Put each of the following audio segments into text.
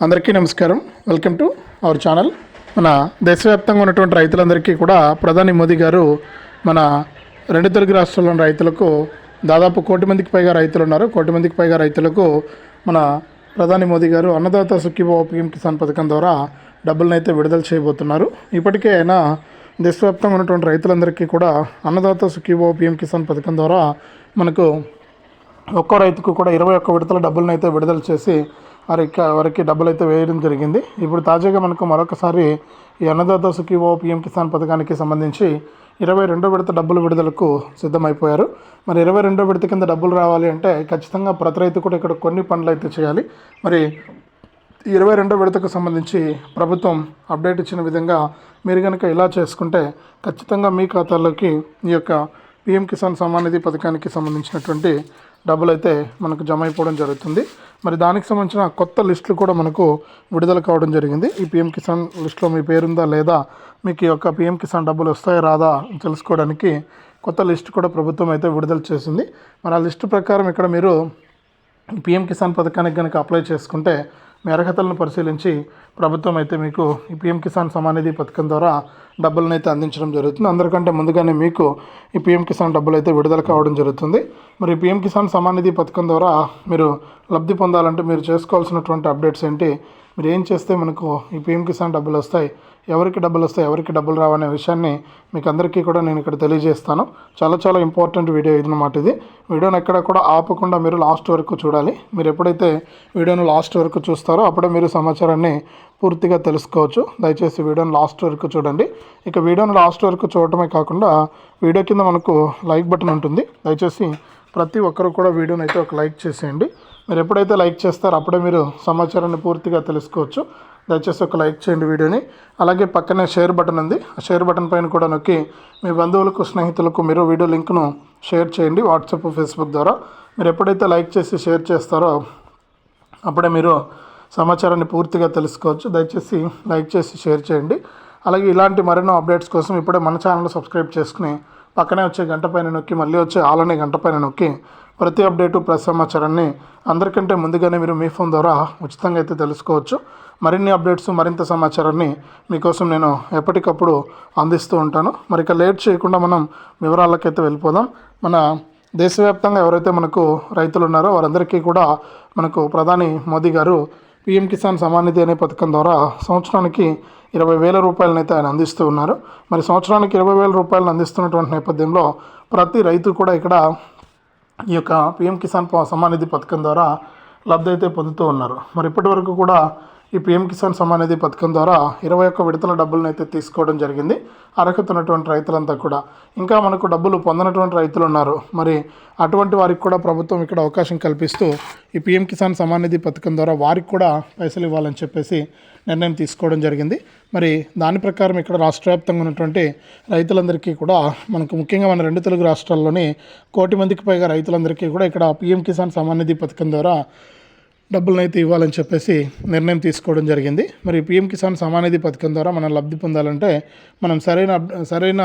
అందరికీ నమస్కారం. Welcome to our channel. మన దేశవ్యాప్తంగా ఉన్నటువంటి రైతులందరికీ కూడా ప్రధాని మోదీ గారు మన రెండు తెలుగు రాష్ట్రాల్లోని రైతులకు దాదాపు కోటి మందికి పైగా రైతులు ఉన్నారు. కోటి మందికి పైగా రైతులకు మన ప్రధాని మోదీ గారు అన్నదాత సుఖీభావ పిఎం కిసాన్ పథకం ద్వారా డబ్బులను అయితే విడుదల చేయబోతున్నారు. ఇప్పటికే ఆయన దేశవ్యాప్తంగా ఉన్నటువంటి రైతులందరికీ కూడా అన్నదాత సుఖీభావ పిఎం కిసాన్ పథకం ద్వారా మనకు ఒక్కో రైతుకు కూడా ఇరవై ఒక్క విడతల డబ్బులను అయితే విడుదల చేసి వారికి వారికి డబ్బులు అయితే వేయడం జరిగింది. ఇప్పుడు తాజాగా మనకు మరొకసారి ఈ అన్నదాత సుఖీవో పిఎం కిసాన్ పథకానికి సంబంధించి ఇరవై రెండో విడత డబ్బులు విడుదలకు సిద్ధమైపోయారు. మరి ఇరవై రెండో విడత కింద డబ్బులు రావాలి అంటే ఖచ్చితంగా ప్రతి రైతు కూడా ఇక్కడ కొన్ని పనులు అయితే చేయాలి. మరి ఇరవై రెండో విడతకు సంబంధించి ప్రభుత్వం అప్డేట్ ఇచ్చిన విధంగా మీరు కనుక ఇలా చేసుకుంటే ఖచ్చితంగా మీ ఖాతాలోకి ఈ యొక్క పిఎం కిసాన్ సమ్మాన్ నిధి పథకానికి సంబంధించినటువంటి డబ్బులు అయితే మనకు జమ అయిపోవడం జరుగుతుంది. మరి దానికి సంబంధించిన కొత్త లిస్టులు కూడా మనకు విడుదల కావడం జరిగింది. ఈ పిఎం కిసాన్ లిస్టులో మీ పేరుందా లేదా మీకు ఈ యొక్క పిఎం కిసాన్ డబ్బులు వస్తాయా రాదా తెలుసుకోవడానికి కొత్త లిస్ట్ కూడా ప్రభుత్వం అయితే విడుదల చేసింది. మరి ఆ లిస్టు ప్రకారం ఇక్కడ మీరు ఈ పిఎం కిసాన్ పథకానికి కనుక అప్లై చేసుకుంటే మీ అర్హతలను పరిశీలించి ప్రభుత్వం అయితే మీకు ఈ పిఎం కిసాన్ సమానిధి పథకం ద్వారా డబ్బులను అయితే అందించడం జరుగుతుంది. అందరికంటే ముందుగానే మీకు ఈ పిఎం కిసాన్ డబ్బులు అయితే విడుదల కావడం జరుగుతుంది. మరి పీఎం పిఎం కిసాన్ సమానిధి పథకం ద్వారా మీరు లబ్ధి పొందాలంటే మీరు చేసుకోవాల్సినటువంటి అప్డేట్స్ ఏంటి? మీరు ఏం చేస్తే మనకు ఈ పిఎం కిసాన్ డబ్బులు వస్తాయి? ఎవరికి డబ్బులు వస్తాయి ఎవరికి డబ్బులు రావనే విషయాన్ని మీకు అందరికీ కూడా నేను ఇక్కడ తెలియజేస్తాను. చాలా చాలా ఇంపార్టెంట్ వీడియో ఇది అన్నమాట ఇది. వీడియోని ఎక్కడ కూడా ఆపకుండా మీరు లాస్ట్ వరకు చూడాలి. మీరు ఎప్పుడైతే వీడియోను లాస్ట్ వరకు చూస్తారో అప్పుడే మీరు సమాచారాన్ని పూర్తిగా తెలుసుకోవచ్చు. దయచేసి వీడియోని లాస్ట్ వరకు చూడండి. ఇక వీడియోని లాస్ట్ వరకు చూడటమే కాకుండా వీడియో కింద మనకు లైక్ బటన్ ఉంటుంది. దయచేసి ప్రతి ఒక్కరు కూడా వీడియోని అయితే ఒక లైక్ చేసేయండి. మీరు ఎప్పుడైతే లైక్ చేస్తారో అప్పుడే మీరు సమాచారాన్ని పూర్తిగా తెలుసుకోవచ్చు. దయచేసి ఒక లైక్ చేయండి వీడియోని. అలాగే పక్కనే షేర్ బటన్ ఉంది. ఆ షేర్ బటన్ పైన కూడా నొక్కి మీ బంధువులకు స్నేహితులకు మీరు వీడియో లింక్ను షేర్ చేయండి వాట్సాప్ ఫేస్బుక్ ద్వారా. మీరు ఎప్పుడైతే లైక్ చేసి షేర్ చేస్తారో అప్పుడే మీరు సమాచారాన్ని పూర్తిగా తెలుసుకోవచ్చు. దయచేసి లైక్ చేసి షేర్ చేయండి. అలాగే ఇలాంటి మరెన్నో అప్డేట్స్ కోసం ఇప్పుడే మన ఛానల్ సబ్స్క్రైబ్ చేసుకుని పక్కనే వచ్చే గంట పైన నొక్కి మళ్ళీ వచ్చే ఆలనే గంట పైన నొక్కి ప్రతి అప్డేటు ప్రతి సమాచారాన్ని అందరికంటే ముందుగానే మీరు మీ ఫోన్ ద్వారా ఉచితంగా అయితే తెలుసుకోవచ్చు. మరిన్ని అప్డేట్స్ మరింత సమాచారాన్ని మీకోసం నేను ఎప్పటికప్పుడు అందిస్తూ ఉంటాను. మరి ఇక లేట్ చేయకుండా మనం వివరాలకైతే వెళ్ళిపోదాం. మన దేశవ్యాప్తంగా ఎవరైతే మనకు రైతులు ఉన్నారో వారందరికీ కూడా మనకు ప్రధాని మోదీ గారు పిఎం కిసాన్ సమాన్ నిధి అనే పథకం ద్వారా సంవత్సరానికి ఇరవై వేల రూపాయలనైతే ఆయన అందిస్తూ ఉన్నారు. మరి సంవత్సరానికి ఇరవై వేల రూపాయలను అందిస్తున్నటువంటి నేపథ్యంలో ప్రతి రైతు కూడా ఇక్కడ ఈ యొక్క పిఎం కిసాన్ సమ్మాన్ నిధి పథకం ద్వారా లబ్ధి అయితే పొందుతూ ఉన్నారు. మరి ఇప్పటి వరకు కూడా ఈ పిఎం కిసాన్ సమ్మాన్ నిధి పథకం ద్వారా ఇరవై ఒక్క విడతల డబ్బులను అయితే తీసుకోవడం జరిగింది. అర్హత ఉన్నటువంటి రైతులంతా కూడా. ఇంకా మనకు డబ్బులు పొందనటువంటి రైతులు ఉన్నారు. మరి అటువంటి వారికి కూడా ప్రభుత్వం ఇక్కడ అవకాశం కల్పిస్తూ ఈ పిఎం కిసాన్ సమ్మాన్ నిధి పథకం ద్వారా వారికి కూడా పైసలు ఇవ్వాలని చెప్పేసి నిర్ణయం తీసుకోవడం జరిగింది. మరి దాని ప్రకారం ఇక్కడ రాష్ట్ర వ్యాప్తంగా ఉన్నటువంటి రైతులందరికీ కూడా మనకు ముఖ్యంగా మన రెండు తెలుగు రాష్ట్రాల్లోని కోటి మందికి పైగా రైతులందరికీ కూడా ఇక్కడ పిఎం కిసాన్ సమ్మాన్ నిధి పథకం ద్వారా డబ్బులను అయితే ఇవ్వాలని చెప్పేసి నిర్ణయం తీసుకోవడం జరిగింది. మరి పిఎం కిసాన్ సమానిధి పథకం ద్వారా మనం లబ్ధి పొందాలంటే మనం సరైన సరైన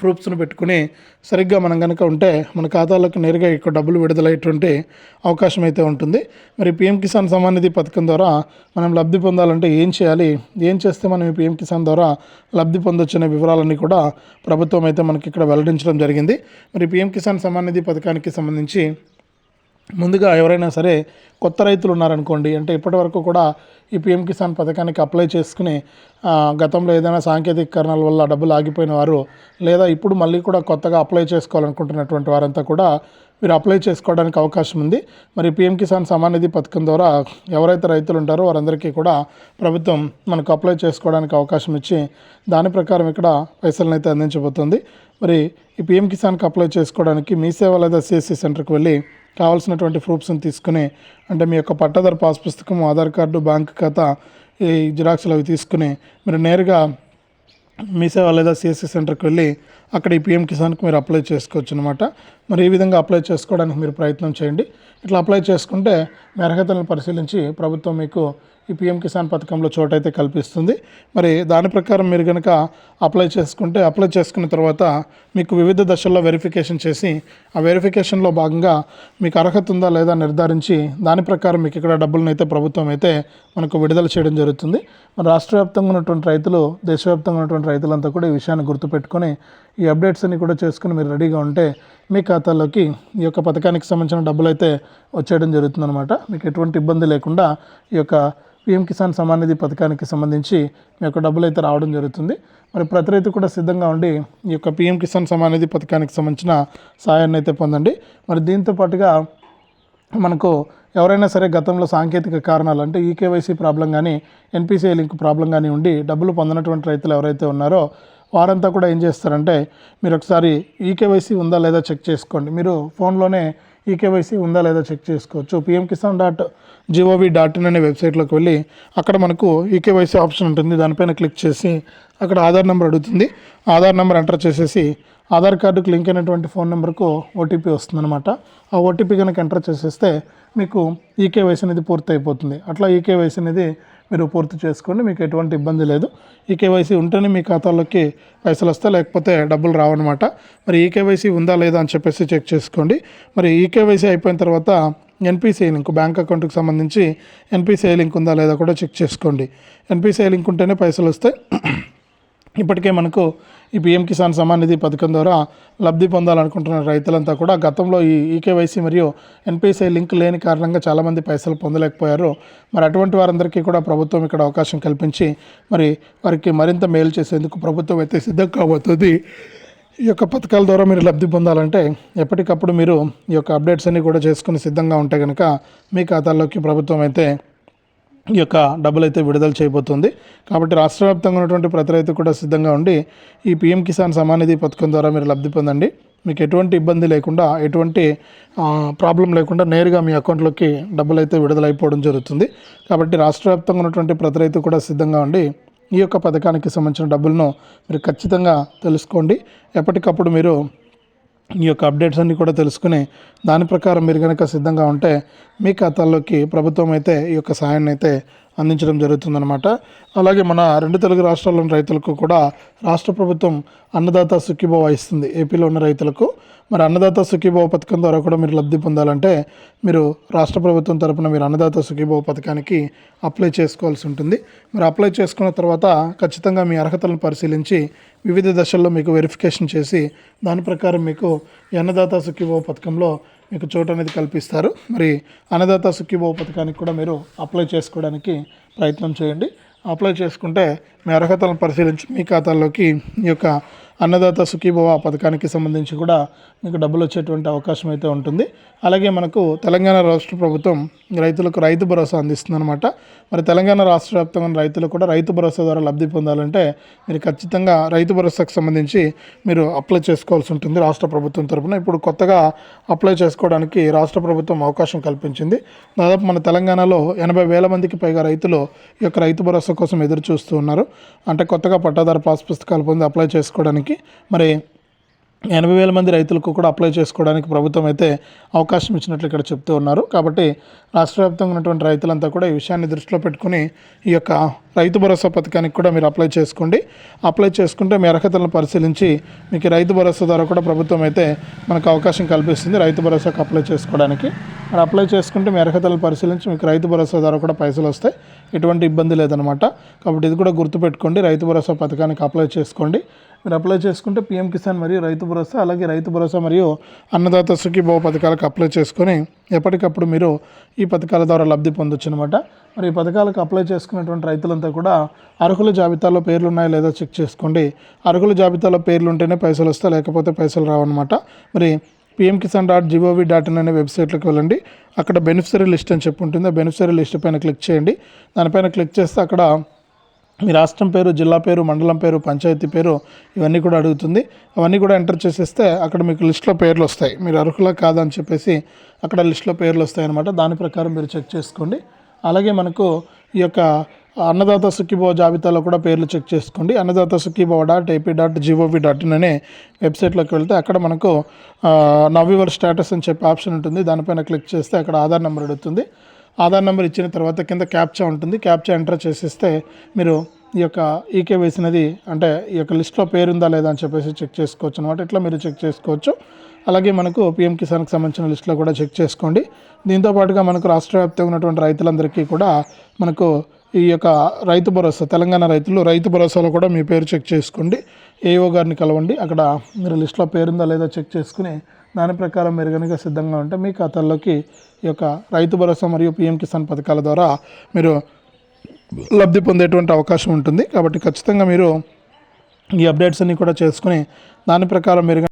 ప్రూఫ్స్ను పెట్టుకుని సరిగ్గా మనం కనుక ఉంటే మన ఖాతాలకు నేరుగా ఇక్కడ డబ్బులు విడుదలయ్యేటువంటి అవకాశం అయితే ఉంటుంది. మరి పిఎం కిసాన్ సమానిధి పథకం ద్వారా మనం లబ్ధి పొందాలంటే ఏం చేయాలి? ఏం చేస్తే మనం ఈ పిఎం కిసాన్ ద్వారా లబ్ధి పొందొచ్చు అనే వివరాలన్నీ కూడా ప్రభుత్వం అయితే మనకి ఇక్కడ వెల్లడించడం జరిగింది. మరి పిఎం కిసాన్ సమానిధి పథకానికి సంబంధించి ముందుగా ఎవరైనా సరే కొత్త రైతులు ఉన్నారనుకోండి అంటే ఇప్పటివరకు కూడా ఈ పిఎం కిసాన్ పథకానికి అప్లై చేసుకుని గతంలో ఏదైనా సాంకేతిక కారణాల వల్ల డబ్బులు ఆగిపోయిన వారు లేదా ఇప్పుడు మళ్ళీ కూడా కొత్తగా అప్లై చేసుకోవాలనుకుంటున్నటువంటి వారంతా కూడా మీరు అప్లై చేసుకోవడానికి అవకాశం ఉంది. మరి పిఎం కిసాన్ సమాన్ నిధి పథకం ద్వారా ఎవరైతే రైతులు ఉంటారో వారందరికీ కూడా ప్రభుత్వం మనకు అప్లై చేసుకోవడానికి అవకాశం ఇచ్చి దాని ప్రకారం ఇక్కడ పైసలను అయితే అందించబోతుంది. మరి ఈ పిఎం కిసాన్కి అప్లై చేసుకోవడానికి మీ సేవ లేదా సిఎస్సి సెంటర్కి వెళ్ళి కావాల్సినటువంటి ప్రూఫ్స్ని తీసుకుని అంటే మీ యొక్క పట్టాదారు పాస్ పుస్తకం ఆధార్ కార్డు బ్యాంక్ ఖాతా ఈ జిరాక్స్లు అవి తీసుకుని మీరు నేరుగా మీ సేవ లేదా సిఎస్సి సెంటర్కి వెళ్ళి అక్కడ ఈ పిఎం కిసాన్కి మీరు అప్లై చేసుకోవచ్చు అనమాట మరి ఈ విధంగా అప్లై చేసుకోవడానికి మీరు ప్రయత్నం చేయండి. ఇట్లా అప్లై చేసుకుంటే మీ అర్హతలను పరిశీలించి ప్రభుత్వం మీకు ఈ పిఎం కిసాన్ పథకంలో చోటైతే కల్పిస్తుంది. మరి దాని ప్రకారం మీరు కనుక అప్లై చేసుకుంటే అప్లై చేసుకున్న తర్వాత మీకు వివిధ దశల్లో వెరిఫికేషన్ చేసి ఆ వెరిఫికేషన్లో భాగంగా మీకు అర్హత ఉందా లేదా నిర్ధారించి దాని ప్రకారం మీకు ఇక్కడ డబ్బులను అయితే ప్రభుత్వం అయితే మనకు విడుదల చేయడం జరుగుతుంది. మన రాష్ట్ర వ్యాప్తంగా ఉన్నటువంటి రైతులు దేశవ్యాప్తంగా ఉన్నటువంటి రైతులంతా కూడా ఈ విషయాన్ని గుర్తుపెట్టుకొని ఈ అప్డేట్స్ అన్ని కూడా చేసుకుని మీరు రెడీగా ఉంటే మీ ఖాతాలోకి ఈ యొక్క పథకానికి సంబంధించిన డబ్బులు అయితే వచ్చేయడం జరుగుతుందన్నమాట. మీకు ఎటువంటి ఇబ్బంది లేకుండా ఈ యొక్క పిఎం కిసాన్ సమాన్ నిధి పథకానికి సంబంధించి మీ యొక్క డబ్బులు అయితే రావడం జరుగుతుంది. మరి ప్రతి రైతు కూడా సిద్ధంగా ఉండి ఈ యొక్క పిఎం కిసాన్ సమాన్ నిధి పథకానికి సంబంధించిన సాయాన్ని అయితే పొందండి. మరి దీంతో పాటుగా మనకు ఎవరైనా సరే గతంలో సాంకేతిక కారణాలు అంటే ఈకేవైసీ ప్రాబ్లం కానీ ఎన్పిసిఐ లింక్ ప్రాబ్లం కానీ ఉండి డబ్బులు పొందినటువంటి రైతులు ఎవరైతే ఉన్నారో వారంతా కూడా ఏం చేస్తారంటే మీరు ఒకసారి ఈకేవైసీ ఉందా లేదా చెక్ చేసుకోండి. మీరు ఫోన్లోనే ఈకేవైసీ ఉందా లేదా చెక్ చేసుకోవచ్చు. PM Kisan dot G O V dot in అనే వెబ్సైట్లోకి వెళ్ళి అక్కడ మనకు ఈకేవైసీ ఆప్షన్ ఉంటుంది. దానిపైన క్లిక్ చేసి అక్కడ ఆధార్ నెంబర్ అడుగుతుంది. ఆధార్ నెంబర్ ఎంటర్ చేసేసి ఆధార్ కార్డుకు లింక్ అయినటువంటి ఫోన్ నెంబర్కు ఓటీపీ వస్తుందన్నమాట. ఆ ఓటీపీ కనుక ఎంటర్ చేసేస్తే మీకు ఈకేవైసీ అనేది పూర్తి అయిపోతుంది అట్లా ఈకేవైసీ అనేది మీరు పూర్తి చేసుకోండి మీకు ఎటువంటి ఇబ్బంది లేదు. ఈ కేవైసీ ఉంటేనే మీ ఖాతాలోకి పైసలు వస్తాయి లేకపోతే డబ్బులు రావన్నమాట. మరి ఈ కేవైసీ ఉందా లేదా అని చెప్పేసి చెక్ చేసుకోండి. మరి ఈ కేవైసీ అయిపోయిన తర్వాత ఎన్పిసిఐ లింక్ బ్యాంక్ అకౌంట్కి సంబంధించి ఎన్పిసిఐ లింక్ ఉందా లేదా కూడా చెక్ చేసుకోండి. ఎన్పిసిఐ లింక్ ఉంటేనే పైసలు వస్తాయి. ఇప్పటికే మనకు ఈ పిఎం కిసాన్ సమాన్ నిధి పథకం ద్వారా లబ్ధి పొందాలనుకుంటున్న రైతులంతా కూడా గతంలో ఈ ఈకేవైసీ మరియు ఎన్పిసిఐ లింక్ లేని కారణంగా చాలామంది పైసలు పొందలేకపోయారు. మరి అటువంటి వారందరికీ కూడా ప్రభుత్వం ఇక్కడ అవకాశం కల్పించి మరి వారికి మరింత మేలు చేసేందుకు ప్రభుత్వం అయితే సిద్ధం కాబోతుంది. ఈ యొక్క పథకాల ద్వారా మీరు లబ్ధి పొందాలంటే ఎప్పటికప్పుడు మీరు ఈ యొక్క అప్డేట్స్ అన్నీ కూడా చేసుకుని సిద్ధంగా ఉంటే కనుక మీ ఖాతాల్లోకి ప్రభుత్వం అయితే ఈ యొక్క డబ్బులు అయితే విడుదల చేయబోతుంది. కాబట్టి రాష్ట్ర వ్యాప్తంగా ఉన్నటువంటి ప్రతి రైతు కూడా సిద్ధంగా ఉండి ఈ పిఎం కిసాన్ సమానిధి పథకం ద్వారా మీరు లబ్ధి పొందండి. మీకు ఎటువంటి ఇబ్బంది లేకుండా ఎటువంటి ప్రాబ్లం లేకుండా నేరుగా మీ అకౌంట్లోకి డబ్బులు అయితే విడుదల అయిపోవడం జరుగుతుంది. కాబట్టి రాష్ట్ర వ్యాప్తంగా ఉన్నటువంటి ప్రతి రైతు కూడా సిద్ధంగా ఉండి ఈ యొక్క పథకానికి సంబంధించిన డబ్బులను మీరు ఖచ్చితంగా తెలుసుకోండి. ఎప్పటికప్పుడు మీరు ఈ యొక్క అప్డేట్స్ అన్నీ కూడా తెలుసుకుని దాని ప్రకారం మీరు కనుక సిద్ధంగా ఉంటే మీ ఖాతాల్లోకి ప్రభుత్వం అయితే ఈ యొక్క సాయాన్ని అయితే అందించడం జరుగుతుందన్నమాట. అలాగే మన రెండు తెలుగు రాష్ట్రాల్లోని రైతులకు కూడా రాష్ట్ర ప్రభుత్వం అన్నదాత సుఖీభావ ఇస్తుంది. ఏపీలో ఉన్న రైతులకు మరి అన్నదాత సుఖీభావ పథకం ద్వారా కూడా మీరు లబ్ధి పొందాలంటే మీరు రాష్ట్ర ప్రభుత్వం తరపున మీరు అన్నదాత సుఖీభావ పథకానికి అప్లై చేసుకోవాల్సి ఉంటుంది. మరి అప్లై చేసుకున్న తర్వాత ఖచ్చితంగా మీ అర్హతలను పరిశీలించి వివిధ దశల్లో మీకు వెరిఫికేషన్ చేసి దాని ప్రకారం మీకు అన్నదాత సుఖీభావ పథకంలో మీకు చోటు అనేది కల్పిస్తారు. మరి అన్నదాత సుఖీభవ పథకానికి కూడా మీరు అప్లై చేసుకోవడానికి ప్రయత్నం చేయండి. అప్లై చేసుకుంటే మీ అర్హతలను పరిశీలించి మీ ఖాతాల్లోకి ఈ యొక్క అన్నదాత సుఖీభవ పథకానికి సంబంధించి కూడా మీకు డబ్బులు వచ్చేటువంటి అవకాశం అయితే ఉంటుంది. అలాగే మనకు తెలంగాణ రాష్ట్ర ప్రభుత్వం రైతులకు రైతు భరోసా అందిస్తుందన్నమాట. మరి తెలంగాణ రాష్ట్ర వ్యాప్తంగా రైతులు కూడా రైతు భరోసా ద్వారా లబ్ధి పొందాలంటే మీరు ఖచ్చితంగా రైతు భరోసాకు సంబంధించి మీరు అప్లై చేసుకోవాల్సి ఉంటుంది రాష్ట్ర ప్రభుత్వం తరపున. ఇప్పుడు కొత్తగా అప్లై చేసుకోవడానికి రాష్ట్ర ప్రభుత్వం అవకాశం కల్పించింది. దాదాపు మన తెలంగాణలో ఎనభై వేల మందికి పైగా రైతులు ఈ యొక్క రైతు భరోసా కోసం ఎదురు చూస్తూ ఉన్నారు. అంటే కొత్తగా పట్టాదారు పాస్ పుస్తకాలు పొంది అప్లై చేసుకోవడానికి మరి ఎనభై వేల మంది రైతులకు కూడా అప్లై చేసుకోవడానికి ప్రభుత్వం అయితే అవకాశం ఇచ్చినట్లు ఇక్కడ చెప్తూ ఉన్నారు. కాబట్టి రాష్ట్ర వ్యాప్తంగా ఉన్నటువంటి రైతులంతా కూడా ఈ విషయాన్ని దృష్టిలో పెట్టుకుని ఈ యొక్క రైతు భరోసా పథకానికి కూడా మీరు అప్లై చేసుకోండి. అప్లై చేసుకుంటే మీ అర్హతలను పరిశీలించి మీకు రైతు భరోసా ద్వారా కూడా ప్రభుత్వం అయితే మనకు అవకాశం కల్పిస్తుంది రైతు భరోసాకు అప్లై చేసుకోవడానికి. మరి అప్లై చేసుకుంటే మీ అర్హతలను పరిశీలించి మీకు రైతు భరోసా ద్వారా కూడా పైసలు వస్తాయి. ఎటువంటి ఇబ్బంది లేదనమాట కాబట్టి ఇది కూడా గుర్తుపెట్టుకోండి రైతు భరోసా పథకానికి అప్లై చేసుకోండి. మీరు అప్లై చేసుకుంటే పీఎం కిసాన్ మరియు రైతు భరోసా అలాగే రైతు భరోసా మరియు అన్నదాత సుఖీభావ పథకాలకు అప్లై చేసుకొని ఎప్పటికప్పుడు మీరు ఈ పథకాల ద్వారా లబ్ధి పొందొచ్చు అనమాట మరి ఈ పథకాలకు అప్లై చేసుకున్నటువంటి రైతులంతా కూడా అర్హుల జాబితాలో పేర్లు ఉన్నాయో లేదో చెక్ చేసుకోండి. అర్హుల జాబితాలో పేర్లు ఉంటేనే పైసలు వస్తాయి లేకపోతే పైసలు రావన్నమాట. మరి PM Kisan dot G O V dot in అనే వెబ్సైట్లోకి వెళ్ళండి. అక్కడ బెనిఫిషరీ లిస్ట్ అని చెప్పి ఉంటుంది ఆ బెనిఫిషరీ లిస్ట్ పైన క్లిక్ చేయండి. దానిపైన క్లిక్ చేస్తే అక్కడ మీ రాష్ట్రం పేరు జిల్లా పేరు మండలం పేరు పంచాయతీ పేరు ఇవన్నీ కూడా అడుగుతుంది. అవన్నీ కూడా ఎంటర్ చేసేస్తే అక్కడ మీకు లిస్ట్లో పేర్లు వస్తాయి. మీరు అర్హులా కాదని చెప్పేసి అక్కడ లిస్ట్లో పేర్లు వస్తాయి అనమాట దాని ప్రకారం మీరు చెక్ చేసుకోండి. అలాగే మనకు ఈ యొక్క అన్నదాత సుఖీభవ జాబితాలో కూడా పేర్లు చెక్ చేసుకోండి. Annadata Sukhibhava dot AP dot G O V dot in అనే వెబ్సైట్లోకి వెళ్తే అక్కడ మనకు నవ్యూవర్ స్టేటస్ అని చెప్పి ఆప్షన్ ఉంటుంది. దానిపైన క్లిక్ చేస్తే అక్కడ ఆధార్ నెంబర్ అడుగుతుంది. ఆధార్ నెంబర్ ఇచ్చిన తర్వాత కింద క్యాప్చా ఉంటుంది. క్యాప్చా ఎంటర్ చేసేస్తే మీరు ఈ యొక్క ఈకే వేసినది అంటే ఈ యొక్క లిస్ట్లో పేరుందా లేదా అని చెప్పేసి చెక్ చేసుకోవచ్చు అనమాట ఇట్లా మీరు చెక్ చేసుకోవచ్చు. అలాగే మనకు పిఎం కిసాన్కి సంబంధించిన లిస్టులో కూడా చెక్ చేసుకోండి. దీంతో పాటుగా మనకు రాష్ట్ర వ్యాప్తంగా ఉన్నటువంటి రైతులందరికీ కూడా మనకు ఈ యొక్క రైతు భరోసా తెలంగాణ రైతులు రైతు భరోసాలో కూడా మీ పేరు చెక్ చేసుకోండి. ఏఓ గారిని కలవండి. అక్కడ మీరు లిస్ట్లో పేరుందా లేదా చెక్ చేసుకుని దాని ప్రకారం మీరు కనుక సిద్ధంగా ఉంటే మీ ఖాతాల్లోకి ఈ యొక్క రైతు భరోసా మరియు పిఎం కిసాన్ పథకాల ద్వారా మీరు లబ్ధి పొందేటువంటి అవకాశం ఉంటుంది. కాబట్టి ఖచ్చితంగా మీరు ఈ అప్డేట్స్ అన్నీ కూడా చేసుకుని దాని ప్రకారం మీరు